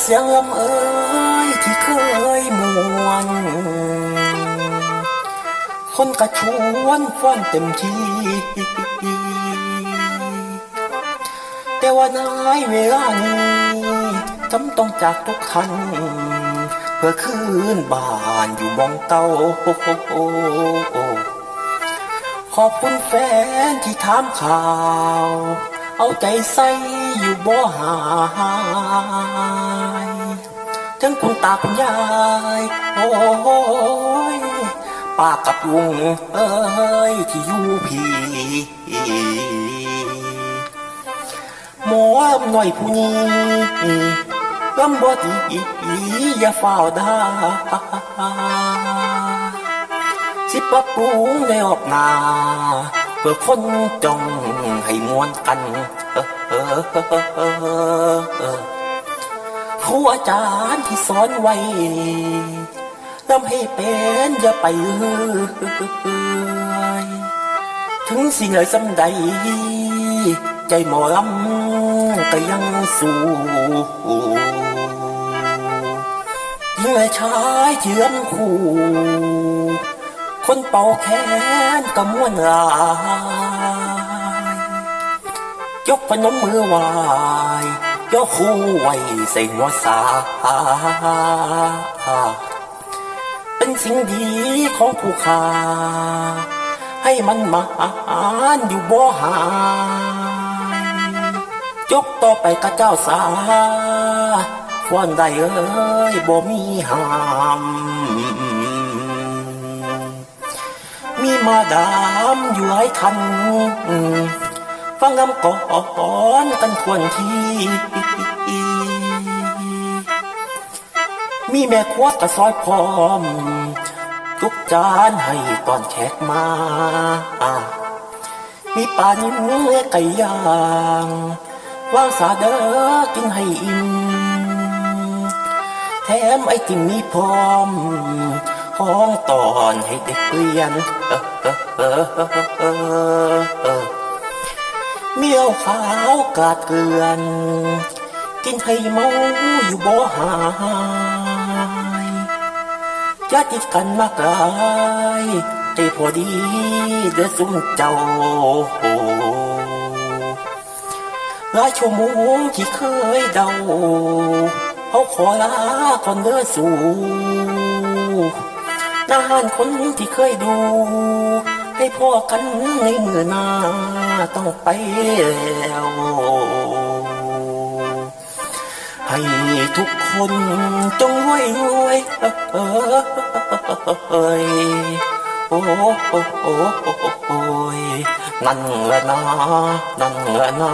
เสียงลำเอ้ยที่เคยมวน คนกระชวนฟ้อนเต็มที่ แต่ว่านายเวลานี้จำต้องจากทุกคัน เพื่อคืนบ้านอยู่มองเต้าขอบคุณแฟนที่ถามข่าว เอาใจใส่อยู่บ่หายทั้งคุณตาคุณยาย โอ้ยป้ากับลุงเอ้ยที่อยู่พี่หมอหน่อยผู้นี้ลำบ่ดีอย่าเฝ้าวดาสิปรับปรุงในออกนา คนจ้องให้มวนกันครูอาจารย์ที่สอนไว้ลำให้เป็นอย่าไปเถึงสิ่งไหนสำใด ใจหมอลำก็ยังสู้ยิ่งไอ้ชายเชื่อมคู่ คนเป่าแขนก็ม้วนลาย ยกพนมมือไหวายกคู่ไว้ใส่หัวสา เป็นสิ่งดีของผู้ขาให้มันมาอ่านอยู่บ่หายยกต่อไปกับเจ้าสาฟ้อนได้เอ้ยบ่มีหาม มีมาดามอยู่หลายคัน ฟังลำก่อนกันทวนทีมีแม่ครัวกระซอยพร้อม ทุกจานให้ตอนแขกมา มีปลานิ่มเนื้อไก่ย่างวางสาเด้อกินให้อิ่มแถมไอติมมีพร้อม ห้องตอนให้เด็กเรียนเมียวขาวกาดเกลือน กินให้เมาอยู่บ่หายจะติดกันมากลายได้พอดีเด้อสุมเจ้าหลายชั่วโมงที่เคยเดาเขาขอลาก่อนเด้อสู่ นานคนที่เคยดู ให้พ่อกันในมือหน้าต้องไปแล้ว ให้ทุกคนจงรวยรวยเอ้ยโอ้โอ้โอ้โอ้ยนั่นแหละนะนั่นแหละนะ